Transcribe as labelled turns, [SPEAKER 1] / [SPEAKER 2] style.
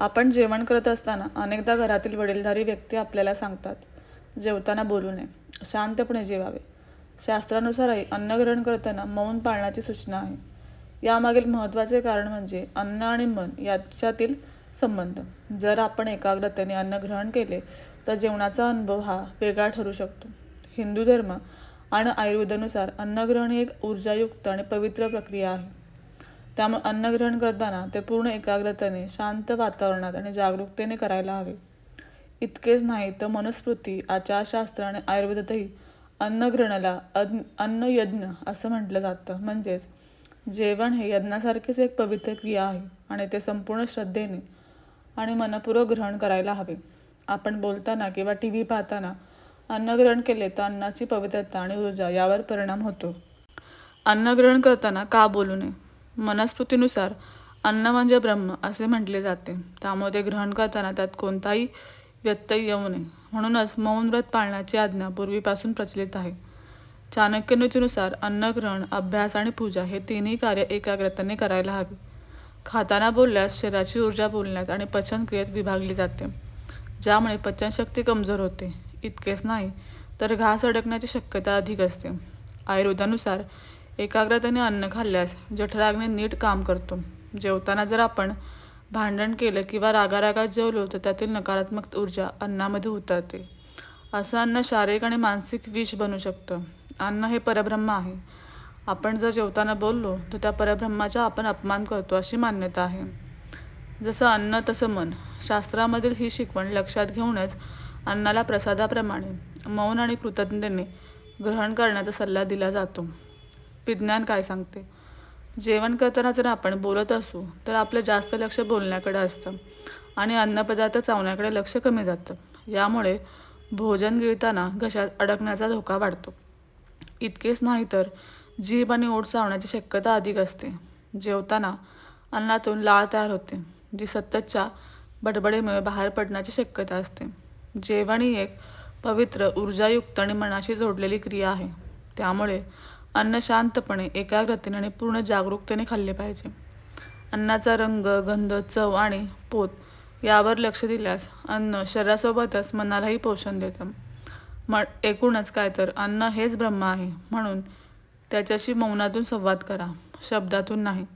[SPEAKER 1] आपण जेवण करत असताना अनेकदा घरातील वडीलधारी व्यक्ती आपल्याला सांगतात जेवताना बोलू नये शांतपणे जेवावे. शास्त्रानुसारही अन्न ग्रहण करताना मौन पाळण्याची सूचना आहे. यामागील महत्त्वाचे कारण म्हणजे अन्न आणि मन याच्यातील संबंध. जर आपण एकाग्रतेने अन्न ग्रहण केले तर जेवणाचा अनुभव हा वेगळा ठरू शकतो. हिंदू धर्म आणि आयुर्वेदानुसार अन्नग्रहण ही एक ऊर्जायुक्त आणि पवित्र प्रक्रिया आहे. त्यामुळे अन्न ग्रहण करताना ते पूर्ण एकाग्रतेने शांत वातावरणात आणि जागरूकतेने करायला हवे. इतकेच नाही तर मनुस्मृती आचारशास्त्र आणि आयुर्वेदातही अन्नग्रहणाला अन्न अन्नयज्ञ असं म्हटलं जातं. म्हणजेच जेवण हे यज्ञासारखीच एक पवित्र क्रिया आहे आणि ते संपूर्ण श्रद्धेने आणि मनपूर्वक ग्रहण करायला हवे. आपण बोलताना किंवा टी व्ही पाहताना अन्न ग्रहण केले तर अन्नाची पवित्रता आणि ऊर्जा यावर परिणाम होतो. अन्न ग्रहण करताना का बोलू नये? मनस्मृतीनुसार अन्न म्हणजे ब्रह्म असे म्हटले जाते. त्यामुळे ते ग्रहण करताना त्यात कोणताही व्यत्यय येऊ नये. म्हणूनच मौन व्रत पाळण्याची आज्ञा पूर्वीपासून प्रचलित आहे. चाणक्य नीतीनुसार अन्नग्रहण अभ्यास आणि पूजा हे तिन्ही कार्य एकाग्रतेने करायला हवी. खाताना बोलल्यास शरीराची ऊर्जा बोलण्यात आणि पचनक्रियेत विभागली जाते ज्यामुळे पचनशक्ती कमजोर होते. इतकेच नाही तर घास अडकण्याची शक्यता अधिक असते. आयुर्वेदानुसार एकाग्रतेने अन्न खाल्ल्यास जठराग्ने नीट काम करतो. जेवताना जर आपण भांडण केलं किंवा रागारागात जेवलो तर त्यातील नकारात्मक ऊर्जा अन्नामध्ये उतरते. असं अन्न शारीरिक आणि मानसिक विष बनू शकतं. अन्न हे परब्रह्म आहे. आपण जर जेवताना बोललो तर त्या परब्रह्माचा आपण अपमान करतो अशी मान्यता आहे. जसं अन्न तसं मन. शास्त्रामधील ही शिकवण लक्षात घेऊनच अन्नाला प्रसादाप्रमाणे मौन आणि कृतज्ञतेने ग्रहण करण्याचा सल्ला दिला जातो. विज्ञान काय सांगते? जेवण करताना जर आपण बोलत असू तर आपलं जास्त लक्ष बोलण्याकडे असतं आणि अन्नपदार्थ चावण्याकडे लक्ष कमी जातं. यामुळे भोजन गिळताना घशात अडकण्याचा धोका वाढतो. इतकेच नाही तर जीभ आणि ओठ चावण्याची शक्यता अधिक असते. जेवताना अन्नातून लाळ तयार होते जी सततच्या बडबडीमुळे बाहेर पडण्याची शक्यता असते. जेवण ही एक पवित्र ऊर्जायुक्त आणि मनाशी जोडलेली क्रिया आहे. त्यामुळे अन्न शांतपणे एकाग्रतेने आणि पूर्ण जागरूकतेने खाल्ले पाहिजे. अन्नाचा रंग गंध चव आणि पोत यावर लक्ष दिल्यास अन्न शरीरासोबतच मनालाही पोषण देतं. म एकूणच काय तर अन्न हेच ब्रह्म आहे म्हणून त्याच्याशी मौनातून संवाद करा शब्दातून नाही.